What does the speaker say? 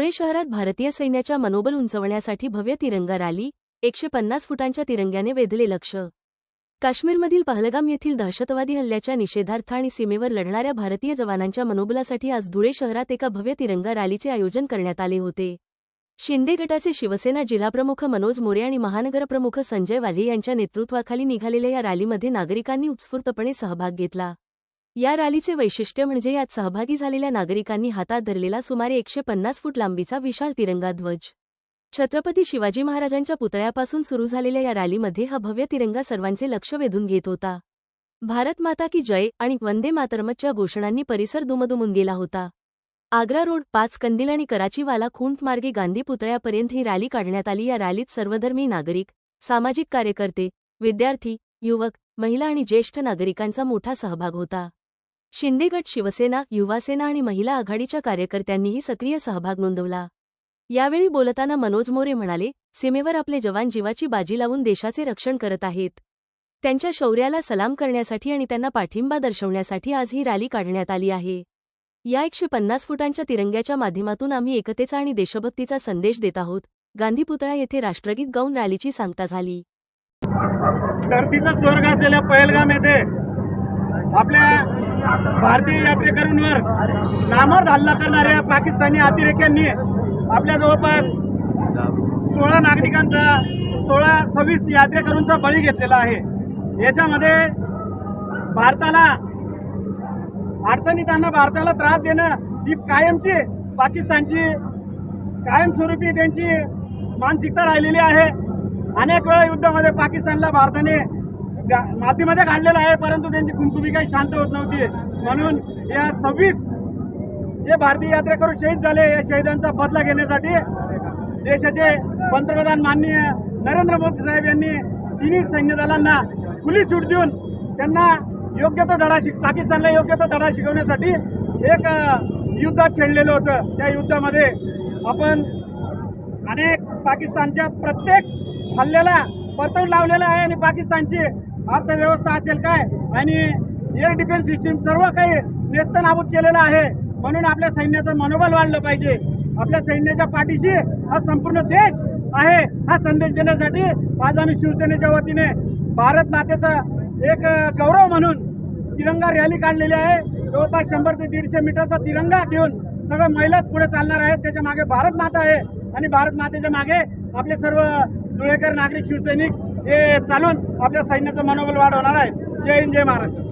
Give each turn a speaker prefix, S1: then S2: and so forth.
S1: धुळे शहरात भारतीय सैन्याच्या मनोबल उंचवण्यासाठी भव्य तिरंगा रॅली एकशे पन्नास फुटांच्या तिरंग्याने वेधले लक्ष. काश्मीरमधील पहलगाम येथील दहशतवादी हल्ल्याच्या निषेधार्थ आणि सीमेवर लढणाऱ्या भारतीय जवानांच्या मनोबलासाठी आज धुळे शहरात एका भव्य तिरंगा रॅलीचे आयोजन करण्यात आले होते. शिंदे गटाचे शिवसेना जिल्हाप्रमुख मनोज मोरे आणि महानगरप्रमुख संजय वाल्हे यांच्या नेतृत्वाखाली निघालेल्या या रॅलीमध्ये नागरिकांनी उत्स्फूर्तपणे सहभाग घेतला. या रॅलीचे वैशिष्ट्य म्हणजे यात सहभागी झालेल्या नागरिकांनी हातात धरलेला सुमारे एकशे पन्नास फूट लांबीचा विशाल तिरंगा ध्वज. छत्रपती शिवाजी महाराजांच्या पुतळ्यापासून सुरू झालेल्या या रॅलीमध्ये हा भव्य तिरंगा सर्वांचे लक्ष वेधून घेत होता. भारत माता की जय आणि वंदे मातरमच्या घोषणांनी परिसर दुमदुमून गेला होता. आग्रा रोड पाच कंदिल आणि कराचीवाला खुंट मार्गे गांधी पुतळ्यापर्यंत ही रॅली काढण्यात आली. या रॅलीत सर्वधर्मी नागरिक सामाजिक कार्यकर्ते विद्यार्थी युवक महिला आणि ज्येष्ठ नागरिकांचा मोठा सहभाग होता. शिंदेगट शिवसेना युवासेना आणि महिला आघाडीच्या कार्यकर्त्यांनीही सक्रिय सहभाग नोंदवला. यावेळी बोलताना मनोज मोरे म्हणाले सीमेवर आपले जवान जीवाची बाजी लावून देशाचे रक्षण करत आहेत. त्यांच्या शौर्याला सलाम करण्यासाठी आणि त्यांना पाठिंबा दर्शवण्यासाठी आज ही रॅली काढण्यात आली आहे. या एकशे पन्नास फुटांच्या तिरंग्याच्या माध्यमातून आम्ही एकतेचा आणि देशभक्तीचा संदेश देत आहोत गांधी पुतळा येथे राष्ट्रगीत गाऊन रॅलीची सांगता झाली.
S2: धरतीचा स्वर्ग असलेल्या पहलगाम येथे आपल्या भारतीय यात्रेकरूंवर नामर्द हल्ला करणाऱ्या पाकिस्तानी अतिरेक्यांनी आपल्या जवळपास सोळा नागरिकांचा सोळा सव्वीस यात्रेकरूंचा बळी घेतलेला आहे. याच्यामध्ये भारताला अडचणीतांना भारताला त्रास देणं ही कायमची पाकिस्तानची कायमस्वरूपी त्यांची मानसिकता राहिलेली आहे. अनेक वेळा युद्धामध्ये पाकिस्तानला भारताने मातीमध्ये काढलेलं आहे परंतु त्यांची कुंकुबी काही शांत होत नव्हती. म्हणून या सव्वीस जे भारतीय यात्रेकरू शहीद झाले या शहीदांचा बदला घेण्यासाठी देशाचे पंतप्रधान माननीय नरेंद्र मोदी साहेब यांनी तिन्ही सैन्य दलांना खुली सूट देऊन त्यांना योग्य तो धडा शिक पाकिस्तानला योग्य तो धडा शिकवण्यासाठी एक युद्धात छेडलेलं होतं. त्या युद्धामध्ये आपण अनेक पाकिस्तानच्या प्रत्येक हल्ल्याला परतवून लावलेला आहे आणि पाकिस्तानची अर्थव्यवस्था असेल काय? आणि एअर डिफेन्स सिस्टीम सर्व काही नेस्तनाबूत केलेलं आहे. म्हणून आपल्या सैन्याचं मनोबल वाढलं पाहिजे. आपल्या सैन्याच्या पाठीशी हा संपूर्ण देश आहे हा संदेश देण्यासाठी आज आम्ही शिवसेनेच्या वतीने भारत मातेचा एक गौरव म्हणून तिरंगा रॅली काढलेली आहे. जवळपास शंभर ते दीडशे मीटरचा तिरंगा घेऊन सगळं महिलाच पुढे चालणार आहेत त्याच्यामागे भारत माता आहे. आणि भारत मातेच्या मागे आपले सर्व धुळेकर नागरिक शिवसैनिक हे चालून आपल्या सैन्याचं मनोबल वाढवणार आहे. जय हिंद जय महाराष्ट्र.